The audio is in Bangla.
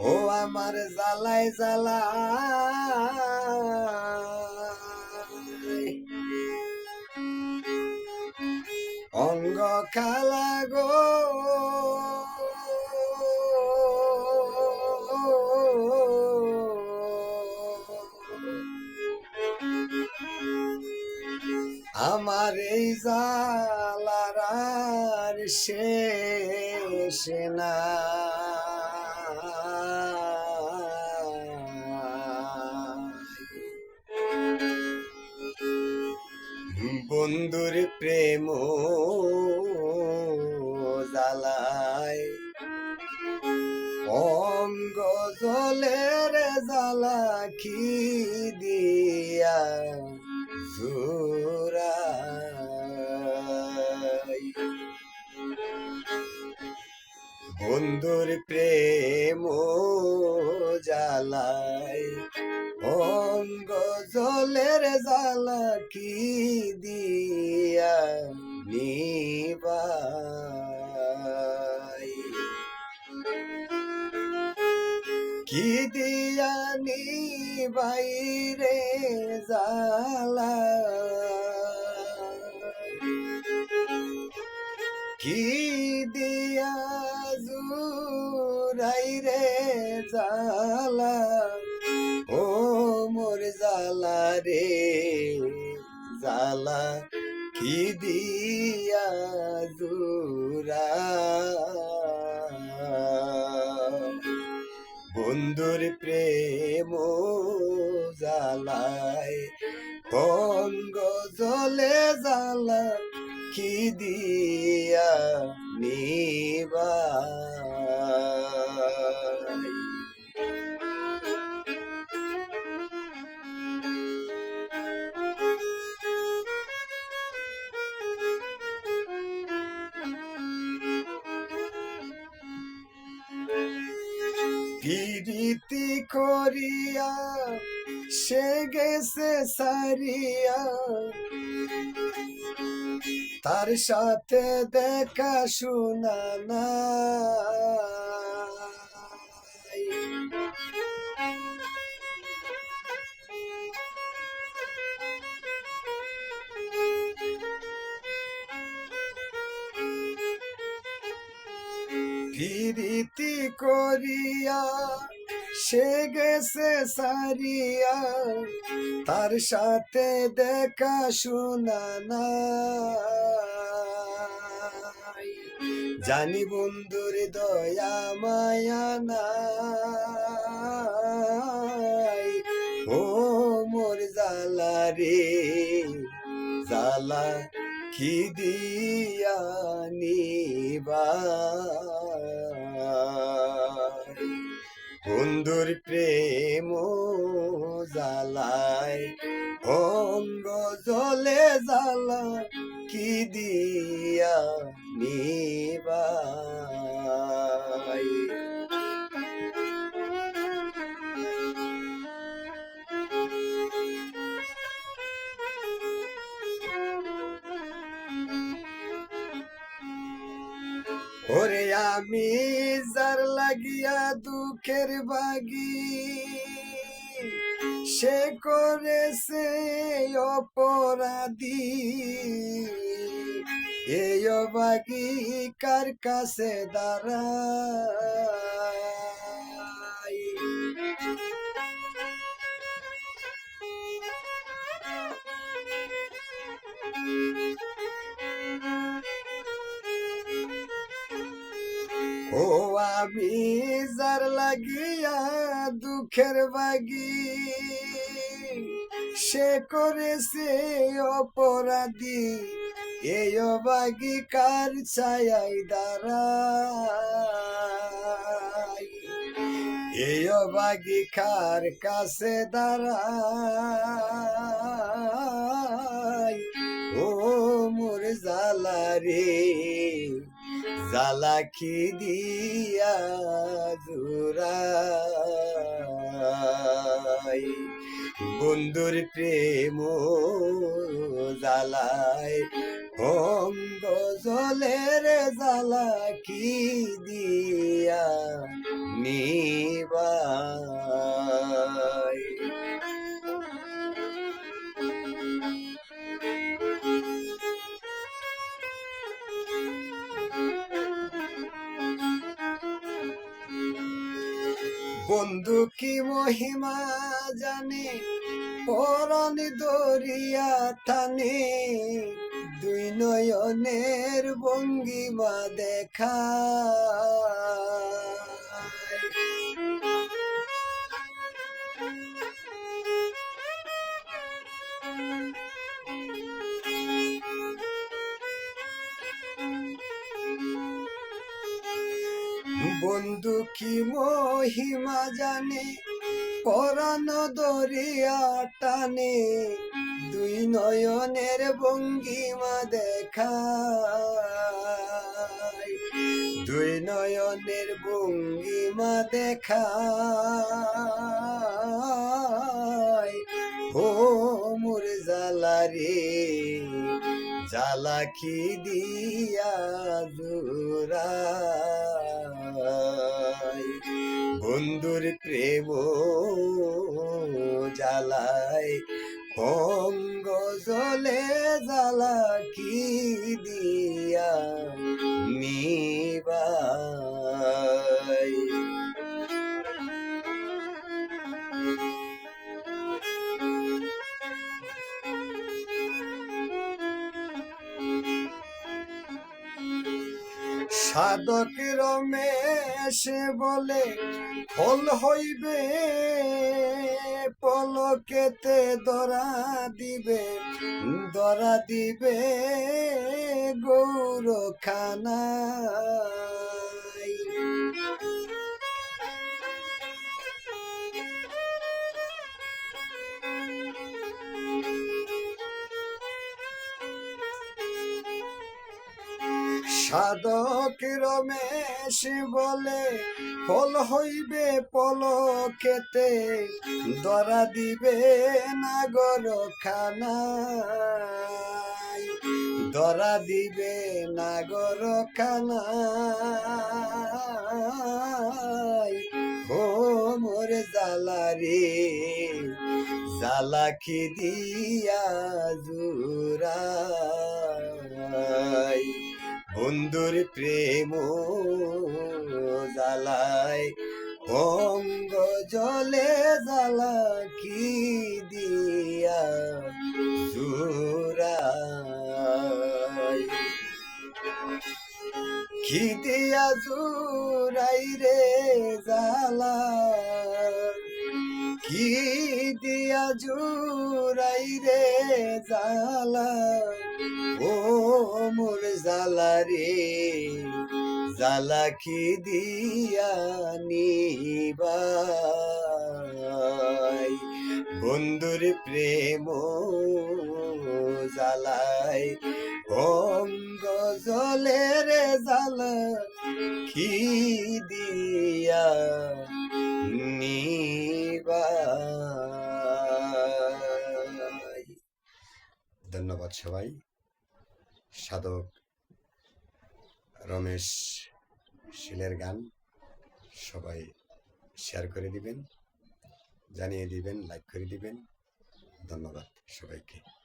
ও আমার জ্বালাই জ্বালাই। অঙ্গ খালা গো। আমার এই জালার শেষ না বন্ধুর প্রেম জালায় অঙ্গ জলের জ্বালা কি দিয়া জোড়াই বন্ধুর প্রেম জালায় অঙ্গ জলের জ্বালা কি দিয়া নিবাই? কি দিয়া নিবাই রে জালা কি জালা কি দিয়া জুরা বন্ধুর প্রেম জালায় অঙ্গ জলে জালা কি দিয়া নিবাই পিরিতি করিয়া সে গেছে সারিয়া। তার সাথে দেখা শোনা নাই। করিয়া, সে গেছে সারিয়া। তার সাথে দেখা শোনা নাই। জানি বন্ধুর দয়া, মায়া নাই। ও মোর জালা রে জালা কি দিয়া নিবাই বন্ধুর প্রেম জালায় অঙ্গ জলে জালা কি দিয়া নিবাই? ওরে আমি যার লাগিয়া দুঃখের বাগি সে করেছে অপরাধী। এই বাগি কার কাছে দাঁড়াই ও আমি যার লাগিয়া দুঃখের বাগি। সে করেছে অপরাধী, এই বাগি কার ছায়াই দাঁড়াই এই কার কাছে দাঁড়াই ও মোর জালা রে। জালাকি দিয়া জুরাই বন্ধুর প্রেম জালাই অঙ্গ জলের জালাকি দিয়া বন্ধু কি মহিমা জানে? পরণ দরিয়া থানে দুই নয়নের ভঙ্গিমা দেখা। বন্ধু কি মহিমা জানে? পরাণ দরিয়া টানে। দুই নয়নের ভঙ্গিমা দেখা দুই নয়নের ভঙ্গিমা দেখা ও মোর জ্বালা রে, জ্বালা কি দিয়া জোড়াই বন্ধুর প্রেম জ্বালায় অঙ্গ জলে জ্বালা কি দিয়া নিবাই সাধক রমেশ বলে ফল হইবে পলকেতে দরা দিবে দরা দিবে গৌর সাধক রমেশ বলে, ফল হইবে পল খেতে দরা দিবে নাগর খানাই দরা দিবে নাগর খানাই ও মোর জালারে জালাখি দিয়া জুরাই বন্ধুর প্রেম জ্বালায় অঙ্গ জলে জ্বালা কি দিয়া জুরাই কি দিয়া জুরাই রে জ্বালা কি দিয়া জুরাই রে জ্বালা। ও মোর জালা রে জালা কি দিয়া নিবাই বন্ধুর প্রেম জালাই অঙ্গ জলের জালা কি দিয়া নিবাই ধন্যবাদ সবাই। সাধক রমেশ শিলের গান সবাই শেয়ার করে দিবেন, জানিয়ে দিবেন লাইক করে দিবেন। ধন্যবাদ সবাইকে।